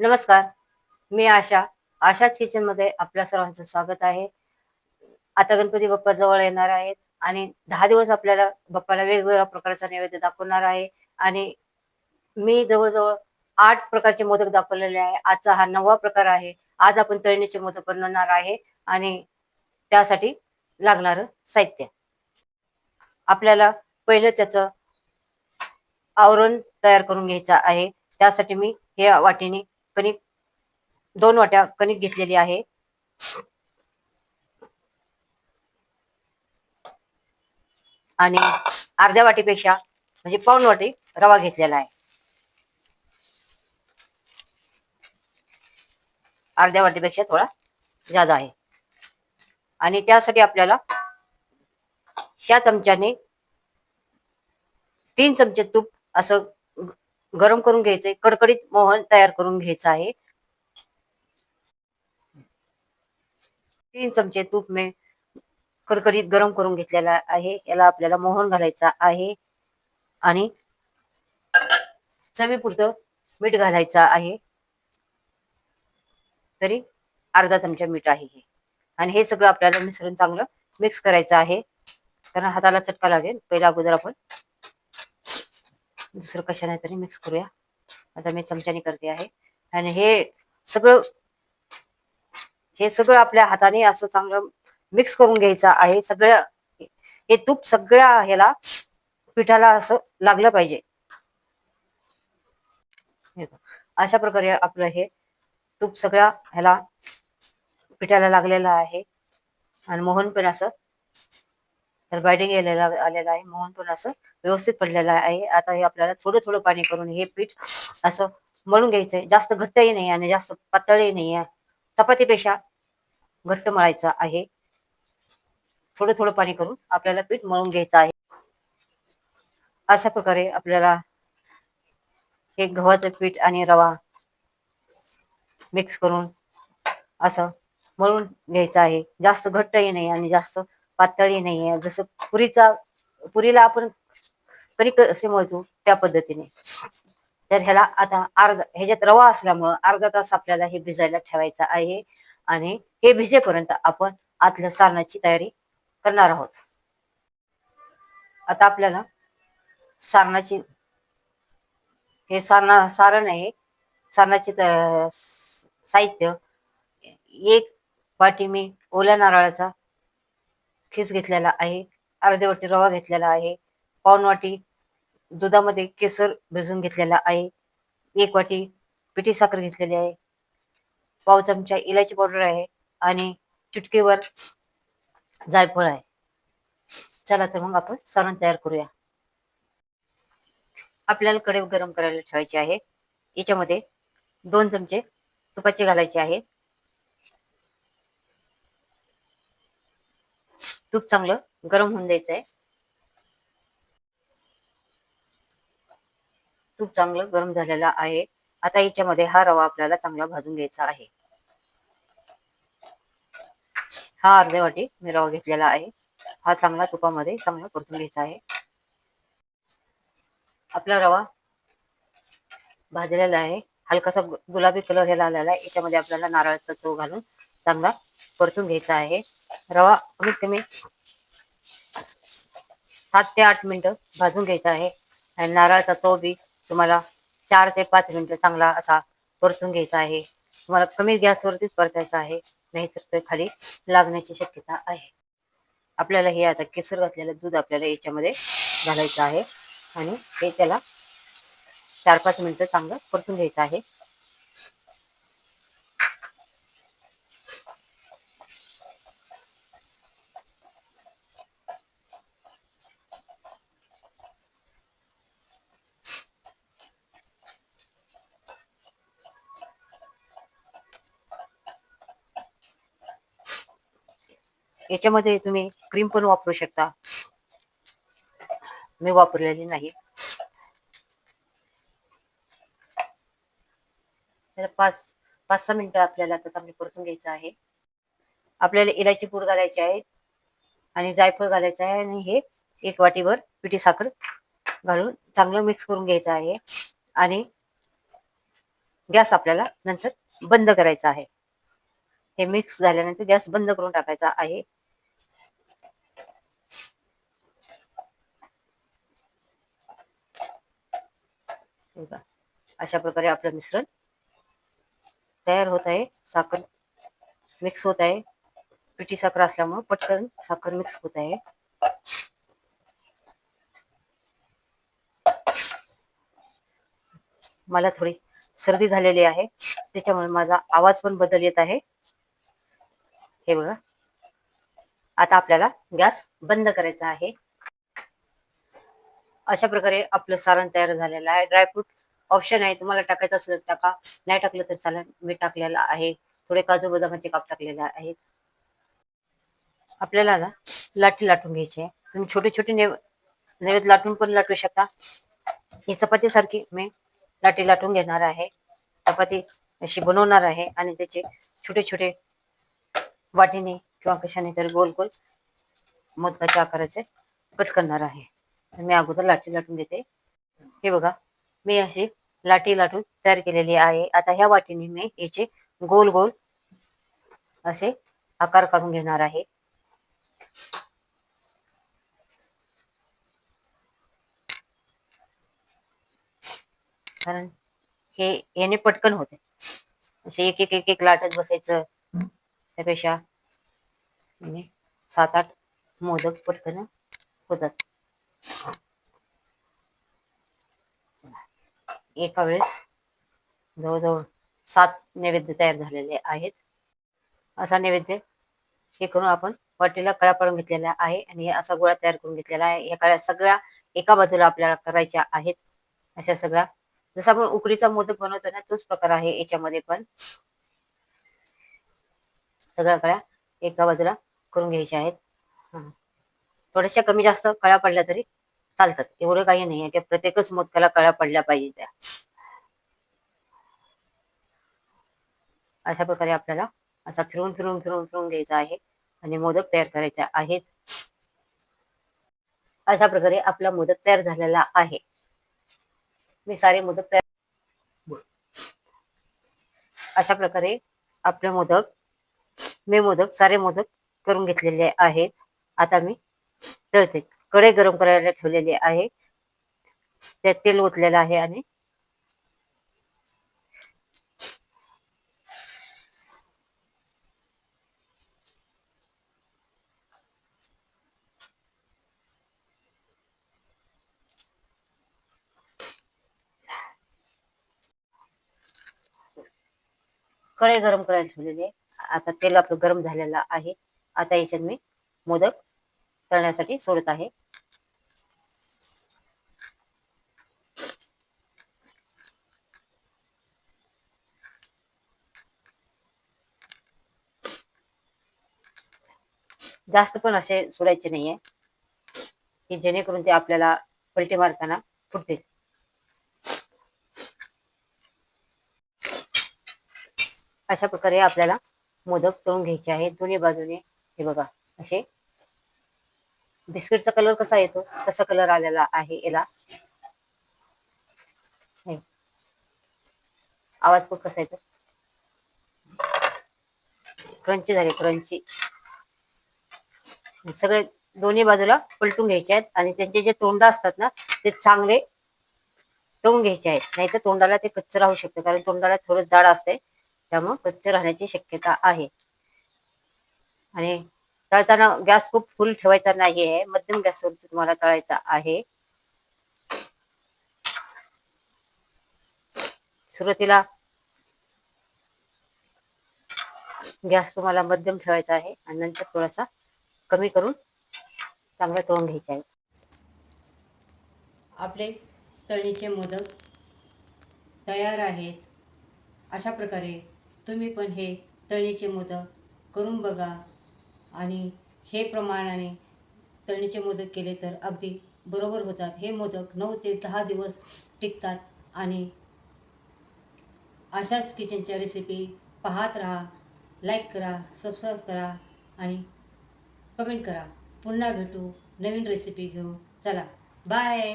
नमस्कार. मी आशा. आशाच किचनमध्ये आपल्या सर्वांचं स्वागत आहे. आता गणपती बाप्पा जवळ येणार आहेत आणि दहा दिवस आपल्याला बाप्पाला वेगवेगळ्या प्रकारचा नैवेद्य दाखवणार आहे आणि मी जवळजवळ आठ प्रकारचे मोदक दाखवलेले आहे. आजचा हा नववा प्रकार आहे. आज आपण तळणीचे मोदक बनवणार आहे आणि त्यासाठी लागणार साहित्य. आपल्याला पहिलं त्याचं आवरण तयार करून घ्यायचं आहे. त्यासाठी मी हे वाटीने कणिक दोन वाट्या कणिक घेतलेली आहे. आणि अर्ध्या वाटीपेक्षा म्हणजे पाऊन वाटी रवा घेतलेला आहे. अर्ध्या वाटीपेक्षा थोडा जादा आहे. आणि त्यासाठी आपल्याला ह्या चमच्याने तीन चमचे तूप असं गरम करून घ्यायचंय कडकडीत मोहन तयार करून घ्यायचं आहे. तीन चमचे तूप मे कडकडीत गरम करून घेतलेला आहे. याला आपल्याला मोहन घालायचा आहे. आणि चवीपुरतं मीठ घालायचं आहे. तरी अर्धा चमचा मीठ आहे हे. आणि हे सगळं आपल्याला मिश्रण चांगलं मिक्स करायचं आहे. कारण हाताला चटका लागेल. पहिला अगोदर आपण दुसरं कशाने तरी मिक्स करूया. आता मी चमच्याने करते आहे. आणि हे सगळं हे सगळं आपल्या हाताने असं चांगलं मिक्स करून घ्यायचं आहे. सगळं हे तूप सगळ्या ह्याला पिठाला असं लागलं पाहिजे. अशा प्रकारे आपलं हे तूप सगळ्या ह्याला पिठाला लागलेलं आहे. आणि मोहन पण असं तर बायडिंग आलेला आलेला आहे. मोहन पण असं व्यवस्थित पडलेलं आहे. आता हे आपल्याला थोडं थोडं पाणी करून हे पीठ असं मळून घ्यायचंय. जास्त घट्टही नाही आणि जास्त पातळही नाही आहे. चपातीपेक्षा घट्ट मळायचं आहे. थोडं थोडं पाणी करून आपल्याला पीठ मळून घ्यायचं आहे. अशा प्रकारे आपल्याला हे गव्हाचं पीठ आणि रवा मिक्स करून असं मळून घ्यायचं आहे. जास्त घट्टही नाही आणि जास्त पातळी नाही आहे जसं पुरीचा पुरीला आपण कधी असे मळतो त्या पद्धतीने. तर ह्याला आता अर्धा ह्याच्यात रवा असल्यामुळं अर्धा तास आपल्याला हे भिजायला ठेवायचं आहे. आणि हे भिजेपर्यंत आपण आतल्या सारणाची तयारी करणार आहोत. आता आपल्याला सारणाची हे सारणा सारण आहे. सारणाची साहित्य एक वाटी मी ओल्या नारळाचा खीस घेतलेला आहे? अर्धे वाटी रवा घेतलेला आहे. पाऊन वाटी दुधामध्ये केसर भिजून घेतलेला आहे. एक वाटी पिठी साखर घेतलेली आहे. पाव चमचा इलायची पावडर आहे आणि चुटकीवर जायफळ आहे. चला तर मग आपण सारण तयार करूया. आपल्याला कडे गरम करायला ठेवायचे आहे. याच्यामध्ये दोन चमचे तुपाचे घालायचे आहे. तूप चांगलं गरम होऊन द्यायचं आहे तूप चांगलं गरम झालेलं आहे. आता याच्यामध्ये हा रवा आपल्याला चांगला भाजून घ्यायचा आहे. हा अर्धे वाटी मी रवा घेतलेला आहे. हा चांगला तुपामध्ये चांगला परतून घ्यायचा आहे. आपला रवा भाजलेला आहे. हलकासा गुलाबी कलर ह्याला आलेला आहे. याच्यामध्ये आपल्याला नारळाचा चव घालून चांगला परतून घ्यायचा आहे. रवा कमीत कमी सात ते आठ मिनिटं भाजून घ्यायचा आहे. आणि नारळाचा तो बी तुम्हाला चार ते पाच मिनिटं चांगला असा परतून घ्यायचा आहे. तुम्हाला कमी गॅसवरतीच परतायचा आहे. नाहीतर ते खाली लागण्याची शक्यता आहे. आपल्याला हे आता केसर घातलेलं दूध आपल्याला याच्यामध्ये घालायचं आहे. आणि हे त्याला चार पाच मिनिटं चांगलं परतून घ्यायचं आहे. याच्यामध्ये तुम्ही क्रीम पण वापरू शकता. मी वापरलेली नाही. पाच पाच सहा मिनिटं आपल्याला आता चांगली परतून घ्यायचं आहे. आपल्याला इलायची पूड घालायची आहे आणि जायफळ घालायचं आहे आणि हे एक वाटीवर पिठी साखर घालून चांगलं मिक्स करून घ्यायचं आहे. आणि गॅस आपल्याला नंतर बंद करायचा आहे. हे मिक्स झाल्यानंतर गॅस बंद करून टाकायचा आहे. बघा. अशा प्रकारे आपलं मिश्रण तयार होत आहे. साखर मिक्स होत आहे. पिठी साखर असल्यामुळे पटकन साखर मिक्स होत आहे. मला थोडी सर्दी झालेली आहे. त्याच्यामुळे माझा आवाज पण बदल येत आहे. हे बघा. आता आपल्याला गॅस बंद करायचा आहे. अशा प्रकारे आपलं सारण तयार झालेलं आहे. ड्रायफ्रूट ऑप्शन आहे. तुम्हाला टाकायचं असेल तर टाका. नाही टाकलं तर चालेल. मी टाकलेलं आहे. थोडे काजू बदामाचे काप टाकलेले आहेत. आपल्याला ना लाटी लाटून घ्यायची आहे. तुम्ही छोटे छोटे नैव नैवेद्य लाटून पण लाटू शकता. ही चपाती सारखी मी लाटी लाटून घेणार आहे. चपाती अशी बनवणार आहे आणि त्याचे छोटे छोटे वाटीने किंवा कशाने तर गोल गोल मोदकाच्या आकाराचे कट करणार आहे. मी अगोदर लाटी लाटून घेते हे बघा मी अशी लाटी लाटून तयार केलेली आहे. आता ह्या वाटीने मी याचे गोल गोल असे आकार काढून घेणार आहे. कारण हे याने पटकन होते. असे एक एक एक एक लाटत बसायचं. त्यापेक्षा म्हणजे सात आठ मोदक पटकन होतात. एका वेळेस जवळजवळ सात नैवेद्य तयार झालेले आहेत. असा नैवेद्य हे करून आपण वाटीला कळ्या पडून घेतलेला आहे आणि हे असा गोळा तयार करून घेतलेला आहे. या कळ्या सगळ्या एका बाजूला आपल्याला करायच्या आहेत. अशा सगळ्या जसं आपण उकडीचा मोदक बनवतो ना तोच प्रकार आहे याच्यामध्ये पण. सगळ्या कळ्या एका बाजूला करून घ्यायच्या आहेत. थोड्याशा कमी जास्त कळ्या पडल्या तरी चालतात. एवढं काही नाही आहे की प्रत्येकच मोदकाला कळ्या पडल्या पाहिजे त्या. अशा प्रकारे आपल्याला असा फिरून फिरून फिरून फिरून घ्यायचा आहे आणि मोदक तयार करायचे आहेत. अशा प्रकारे आपला मोदक तयार झालेला आहे. मी सारे मोदक तयार अशा प्रकारे आपले मोदक मी मोदक सारे मोदक करून घेतलेले आहेत. आता मी तळते कढई गरम करायला ठेवलेली आहे. त्यात तेल ओतलेलं आहे आणि कढई गरम करायला ठेवलेले आता तेल आपलं गरम झालेलं आहे. आता याच्यात मी मोदक तळण्यासाठी सोडत आहे. जास्त पण असे सोडायचे नाहीये. की जेणेकरून ते आपल्याला पलटी मारताना फुटतील. अशा प्रकारे आपल्याला मोदक तळून घ्यायचे आहेत. दोन्ही बाजूने हे बघा असे बिस्किटचा कलर कसा येतो? तसा कलर आलेला आहे याला? आवाज खूप कसा येतो? क्रंची झाले क्रंची. सगळे दोन्ही बाजूला पलटून घ्यायचे आहेत आणि त्यांचे जे तोंड असतात ना ते चांगले तळून घ्यायचे आहेत. नाही तर तोंडाला ते कच्च राहू शकते कारण तोंडाला थोडं जाड असते त्यामुळे कच्च राहण्याची शक्यता आहे. आणि तळताना गॅस खूप फुल ठेवायचा नाही आहे मध्यम गॅसवर तुम्हाला तळायचा आहे. सुरुवातीला गॅस तुम्हाला मध्यम ठेवायचा आहे आणि नंतर थोडासा कमी करून चांगला तळून घ्यायचा आहे. आपले तळणीचे मोदक तयार आहेत. अशा प्रकारे तुम्ही पण हे तळणीचे मोदक करून बघा. आणि हे प्रमाणाने तळणीचे मोदक केले तर अगदी बरोबर होतात. हे मोदक नऊ ते दहा दिवस टिकतात आणि अशाच किचनच्या रेसिपी पाहत राहा लाईक करा सबस्क्राईब करा आणि कमेंट करा. पुन्हा भेटू नवीन रेसिपी घेऊन. चला बाय